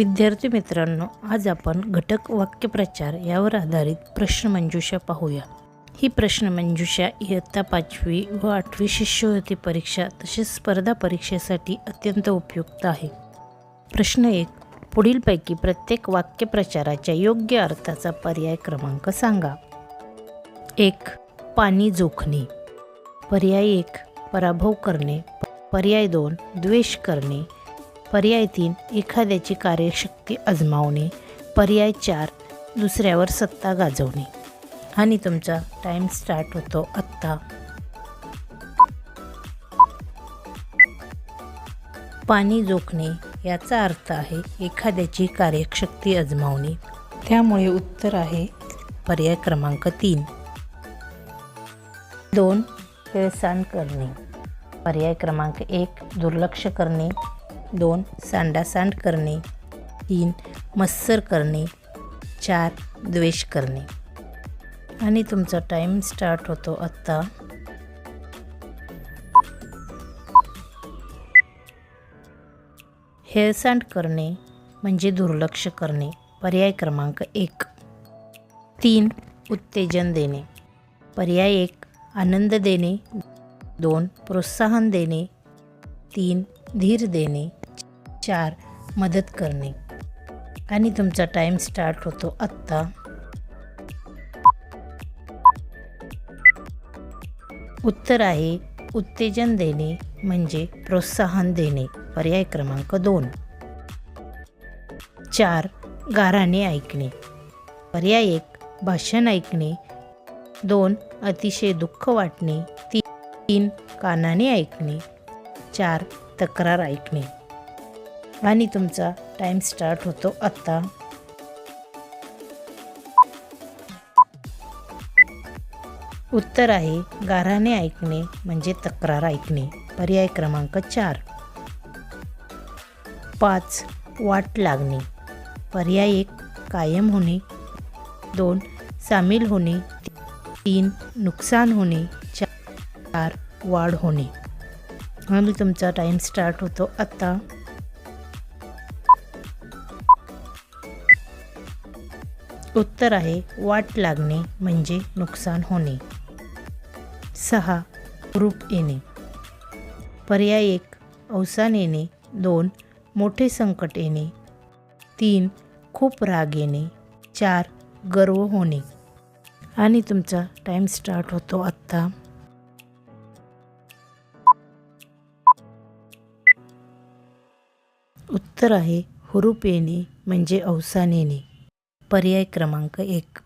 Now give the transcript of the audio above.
विद्यार्थी मित्रांनो आज आपण घटक वाक्यप्रचार यावर आधारित प्रश्नमंजुषा पाहूया. ही प्रश्नमंजुषा इयत्ता पाचवी व आठवी शिष्यवृत्ती परीक्षा तसेच स्पर्धा परीक्षेसाठी अत्यंत उपयुक्त आहे. प्रश्न एक पुढीलपैकी प्रत्येक वाक्यप्रचाराच्या योग्य अर्थाचा पर्याय क्रमांक सांगा. एक पाणी जोखणे. पर्याय एक पराभव करणे. पर्याय दोन द्वेष करणे. पर्याय तीन एखाद्याची कार्यशक्ती अजमावणे. पर्याय चार दुसऱ्यावर सत्ता गाजवणे. आणि तुमचा टाईम स्टार्ट होतो आत्ता. पाणी जोखणे याचा अर्थ आहे एखाद्याची कार्यशक्ती अजमावणे. त्यामुळे उत्तर आहे पर्याय क्रमांक तीन. दोन हेळसांड करणे. पर्याय क्रमांक एक दुर्लक्ष करणे. दोन सांडासांड करणे. तीन मत्सर करणे. चार द्वेष करणे. आणि तुमचा टाईम स्टार्ट होतो आत्ता. हेळसांड करणे म्हणजे दुर्लक्ष करणे. पर्याय क्रमांक एक. तीन उत्तेजन देणे. पर्याय एक आनंद देणे. दोन प्रोत्साहन देणे. तीन धीर देणे. चार मदत करणे. आणि तुमचा टाईम स्टार्ट होतो आत्ता. उत्तर आहे उत्तेजन देणे म्हणजे प्रोत्साहन देणे. पर्याय क्रमांक दोन. चार गाराने ऐकणे. पर्याय एक भाषण ऐकणे. दोन अतिशय दुःख वाटणे. तीन कानाने ऐकणे. चार तक्रार ऐकणे. आणि तुमचा टाईम स्टार्ट होतो आत्ता उत्तर आहे गाराने ऐकणे म्हणजे तक्रार ऐकणे. पर्याय क्रमांक चार. पाच वाट लागणे. पर्याय एक कायम होणे. दोन सामील होणे. तीन नुकसान होणे. चार वाढ होणे. आणि तुमचा टाईम स्टार्ट होतो आत्ता उत्तर आहे वाट लागणे म्हणजे नुकसान होणे. सहा रूप येणे. पर्याय एक अवसान येणे. दोन मोठे संकट येणे. तीन खूप राग येणे. चार गर्व होणे. आणि तुमचा टाईम स्टार्ट होतो आत्ता. उत्तर आहे हुरूप येणे म्हणजे अवसान येणे. पर्याय क्रमांक एक.